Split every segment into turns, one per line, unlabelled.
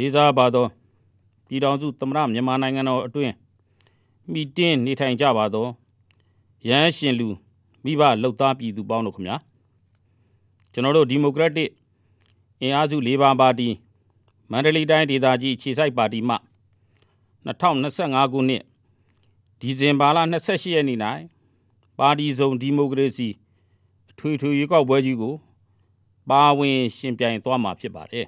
လေးစားပါသောပြည်ထောင်စုသမ္မတမြန်မာနိုင်ငံတော်အတွင်းမိတင်းနေထိုင်ကြပါသောရဟန်းရှင်လူမိဘလှုပ်သားပြည်သူပေါင်းတို့ခင်ဗျာကျွန်တော်တို့ဒီမိုကရက်တစ်အင်အားစု၄ပါးပါတီမန္တလေးတိုင်းဒေသကြီးခြေစိုက်ပါတီမှ2025ခုနှစ်ဒီဇင်ဘာလ28ရက်နေ့၌ပါတီစုံဒီမိုကရေစီအထွေထွေရွေးကောက်ပွဲကြီးကိုပါဝင်ရှင်ပြိုင်သွားမှာဖြစ်ပါတယ်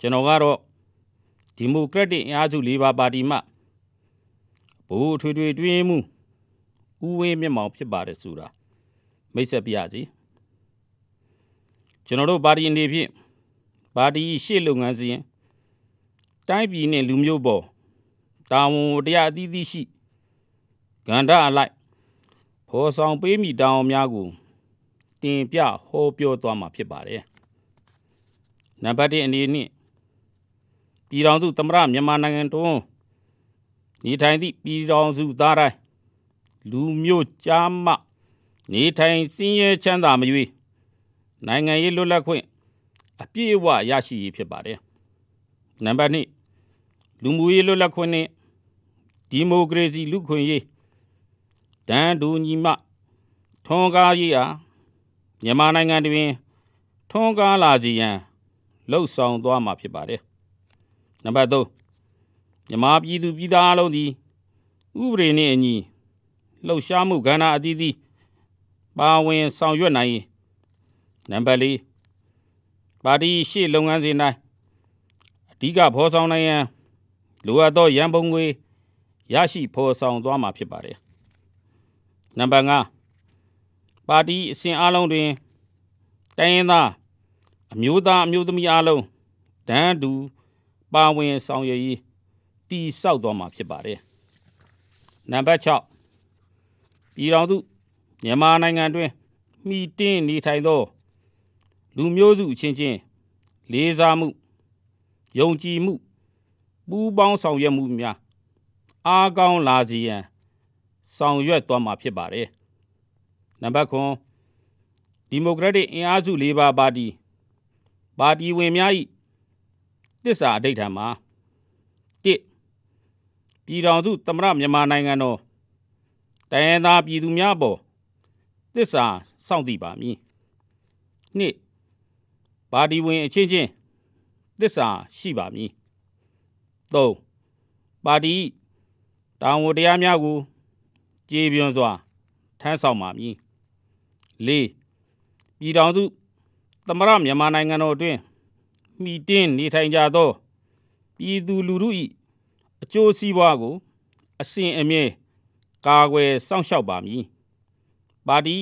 ကျွန်တော်ကတော့ဒီမိုကရက်တစ်အင်အားစု၄ပါးပါတီမှဘိုးအထွေထွေတွင်းမှုဦးဝင်းမြင့်မောင်ဖြစ်ပါတယ်ဆိုတာမိတ်ဆက်ပြရစီကျွန်တော်တို့ပါတီအနေဖြင့်ပါတီရှေ့လုပ်ငန်းစဉ်တိုင်းပြည်နဲ့လူမျိုးပေါ်တာဝန်တရားအသီးသီးရှိကန္ဓာအလိုက်ဖော်ဆောင်ပေးမိတောင်းများကိုတင်ပြဟောပြောသွားမှာဖြစ်ပါတယ်နံပါတ်1အနေနဲ့ ပြည်တော်စုသမရမြန်မာနိုင်ငံတွန်းနေထိုင်သည့်ပြည်တော်စုသားတိုင်းလူမျိုးကြားမှနေထိုင်စင်းရဲချမ်းသာမရွေးနိုင်ငံရေးလွတ်လပ်ခွင့်အပြည့်အဝရရှိရေးဖြစ်ပါတယ်နံပါတ်2လူမှုရေးလွတ်လပ်ခွင့်နဲ့ဒီမိုကရေစီလူခွင့်ရေးတန်တူညီမထွန်းကားရေးအားမြန်မာနိုင်ငံတွင်ထွန်းကားလာစီရန်လှုပ်ဆောင်သွားမှာဖြစ်ပါတယ် နံပါတ်3မြန်မာပြည်သူပြည်သားအလုံးသည်ဥပဒေနှင့်အညီလှုပ်ရှားမှုကဏ္ဍအသီးသီးပါဝင်ဆောင်ရွက်နိုင်ရေးနံပါတ်4ပါတီရှေ့လုပ်ငန်းစဉ်တိုင်းအဓိကဖော်ဆောင်နိုင်ရန်လိုအပ်သောရန်ပုံငွေရရှိဖော်ဆောင်သွားမှာဖြစ်ပါတယ်နံပါတ်5ပါတီအစဉ်အလုံးတွင်တိုင်းရင်းသားအမျိုးသားအမျိုးသမီးအလုံးတန်းတူ ပါဝင်ဆောင်ရွက်ရေးတည်ဆောက်သွားမှာဖြစ်ပါတယ်နံပါတ်6ပြည်တော်စုမြန်မာနိုင်ငံတွင်မိတင်းနေထိုင်သော လူမျိုးစုအချင်းချင်းလေးစားမှုယုံကြည်မှုပူးပေါင်းဆောင်ရွက်မှုများအားကောင်းလာစေရန်ဆောင်ရွက်သွားမှာဖြစ်ပါတယ်နံပါတ်9ဒီမိုကရက်တစ်အင်အားစု၄ပါးပါတီပါတီဝင်များ၏ တစ္ဆာအဋိဌာန်မှာ1ပြည်တော်စုသမရမြန်မာနိုင်ငံတော်တိုင်းရင်းသားပြည်သူများပေါ်တစ္ဆာစောင့်တည်ပါမည်2ပါတီဝင်အချင်းချင်းတစ္ဆာရှိပါမည်3ပါတီတာဝန်တရားများကိုကြေပြွန်စွာထမ်းဆောင်ပါမည်၄ပြည်တော်စုသမရမြန်မာနိုင်ငံတော်အတွင်း မိတင်းနေထိုင်ကြသောပြည်သူလူထု၏အကျိုးစီးပွားကို အစဉ်အမြဲကာကွယ်စောင့်ရှောက်ပါမည်ပါတီ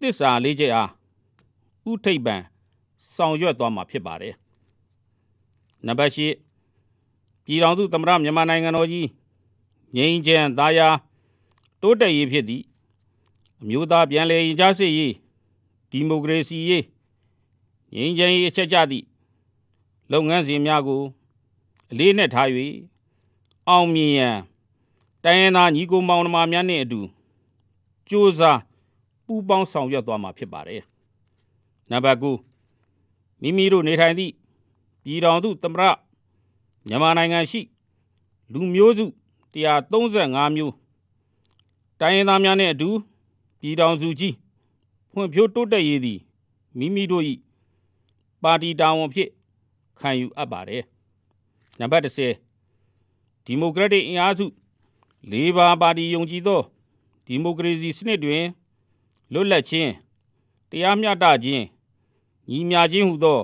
တစ္ဆာလေးချက်အားဥထိပ်ပံဆောင်ရွက်သွားမှာဖြစ်ပါတယ်နံပါတ်၈ပြည်တော်စုသမရမြန်မာနိုင်ငံတော်ကြီးငြိမ်းချမ်းသာယာတိုးတက်ရေးဖြစ်သည့်အမျိုးသားပြန်လည်ရင်ကြားစေ့ရေးဒီမိုကရေစီရေးငြိမ်းချမ်းရေးအချက်ကြသည့် လုပ်ငန်းစဉ်များကိုအလေးနက်ထား၍အောင်မြင်ရန်တိုင်းရင်းသားညီကိုမောင်နှမများနှင့်အတူကြိုးစားပူးပေါင်းဆောင်ရွက်သွားမှာဖြစ်ပါတယ်။နံပါတ်9မိမိတို့နေထိုင်သည့်ပြည်တော်စုသမရမြန်မာနိုင်ငံရှိ လူမျိုးစု135မျိုးတိုင်းရင်းသားများနှင့်အတူပြည်တော်စုကြီးဖွံ့ဖြိုးတိုးတက်ရေးသည်မိမိတို့၏ပါတီတာဝန်ဖြင့် ခံယူအပ်ပါတယ်။နံပါတ်10ဒီမိုကရက်တစ်အင်အားစု၄ပါးပါတီယုံကြည်သောဒီမိုကရေစီစနစ်တွင်လွတ်လပ်ခြင်းတရားမျှတခြင်းညီမျှခြင်းဟုသော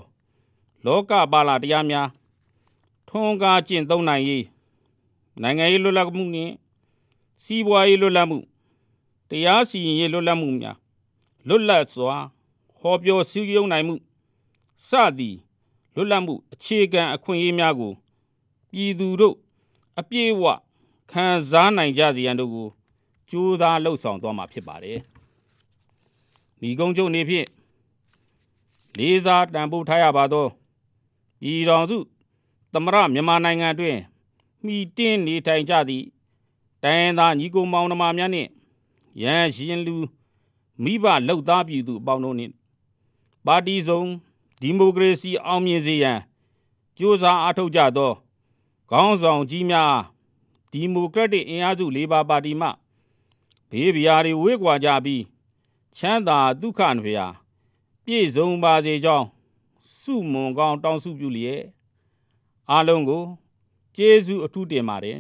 လောကပါလာတရားများထွန်းကားကျင့်သုံးနိုင်ရေးနိုင်ငံရေးလွတ်လပ်မှုနှင့်စီးပွားရေးလွတ်လပ်မှုတရားစီရင်ရေးလွတ်လပ်မှုများလွတ်လပ်စွာဟောပြောစည်းရုံးနိုင်မှုစသည် လွတ်လပ်မှုအခြေခံအခွင့်အရေးများကိုပြည်သူတို့အပြည့်အဝခံစားနိုင်ကြစေရန်တို့ကိုကြိုးစားလှုပ်ဆောင်သွားမှာဖြစ်ပါတယ်။ဒီကုန်းချုပ်နေဖြင့်လေးစားတန်ဖိုးထားရပါသောပြည်တော်စုသမရမြန်မာနိုင်ငံအတွင်းမိတင်းနေထိုင်ကြသည့်တိုင်းသားညီကိုမောင်နှမများနှင့်ရန်ရှင်လူမိဘလောက်သားပြည်သူအပေါင်းတို့နှင့်ပါတီစုံ ဒီမိုကရေစီအောင်မြင်စေရန်ကြိုးစားအားထုတ်ကြသောခေါင်းဆောင်ကြီးများဒီမိုကရက်တစ်အင်အားစုလေးပါပါတီမှဘေးဗျာတွေဝေးကွာကြပြီးချမ်းသာဒုက္ခနှဖျားပြည့်စုံပါစေကြောင်းစုမွန်ကောင်းတောင်းစုပြုလျက်အားလုံးကိုကျေးဇူးအထူးတင်ပါတယ်